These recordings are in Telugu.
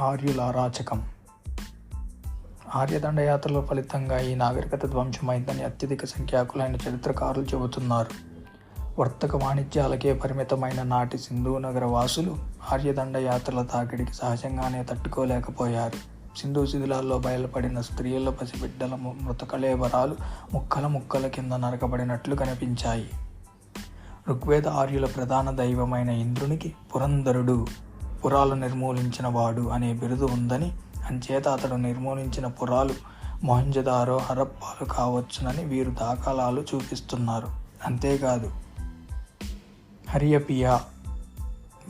ఆర్యుల అరాచకం ఆర్యదండయాత్రల ఫలితంగా ఈ నాగరికత ధ్వంసమైందని అత్యధిక సంఖ్యాకులైన చరిత్రకారులు చెబుతున్నారు. వర్తక వాణిజ్యాలకే పరిమితమైన నాటి సింధు నగర వాసులు ఆర్యదండయాత్రల తాకిడికి సహజంగానే తట్టుకోలేకపోయారు. సింధు శిథిలాల్లో బయలుపడిన స్త్రీల పసిబిడ్డల ము- మృతకళేబరాలు ముక్కల ముక్కల కింద నరకబడినట్లు కనిపించాయి. ఋగ్వేద ఆర్యుల ప్రధాన దైవమైన ఇంద్రునికి పురంధరుడు పురాలు నిర్మూలించిన వాడు అనే బిరుదు ఉందని అంచేత అతడు నిర్మూలించిన పురాలు మొహంజదారో హరప్పాలు కావచ్చునని వీరు దాఖలాలు చూపిస్తున్నారు. అంతేకాదు హరియపియా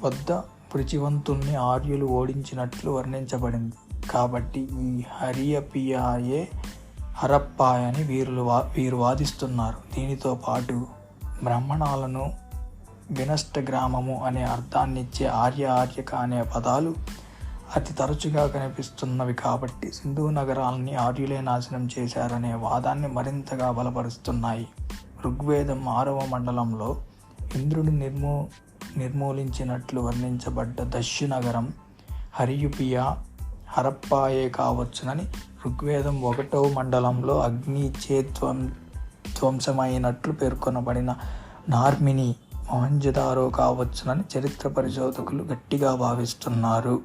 వద్ద పృచివంతుణ్ణి ఆర్యులు ఓడించినట్లు వర్ణించబడింది. కాబట్టి ఈ హరియపియాయే హరప్పాయని వీరులు వా వీరు వాదిస్తున్నారు. దీనితో పాటు బ్రాహ్మణాలను వినష్ట గ్రామము అనే అర్థాన్నిచ్చే ఆర్య ఆర్యక అనే పదాలు అతి తరచుగా కనిపిస్తున్నవి కాబట్టి సింధు నగరాలని ఆర్యులే నాశనం చేశారనే వాదాన్ని మరింతగా బలపరుస్తున్నాయి. ఋగ్వేదం ఆరవ మండలంలో ఇంద్రుడు నిర్మూ నిర్మూలించినట్లు వర్ణించబడ్డ దశ్యు నగరం హరియుపియా హరప్పాయే కావచ్చునని ఋగ్వేదం ఒకటవ మండలంలో అగ్ని చేత్వం ధ్వంసమైనట్లు పేర్కొనబడిన నార్మిని మొహంజదారో కావచ్చునని చరిత్ర పరిశోధకులు గట్టిగా భావిస్తున్నారు.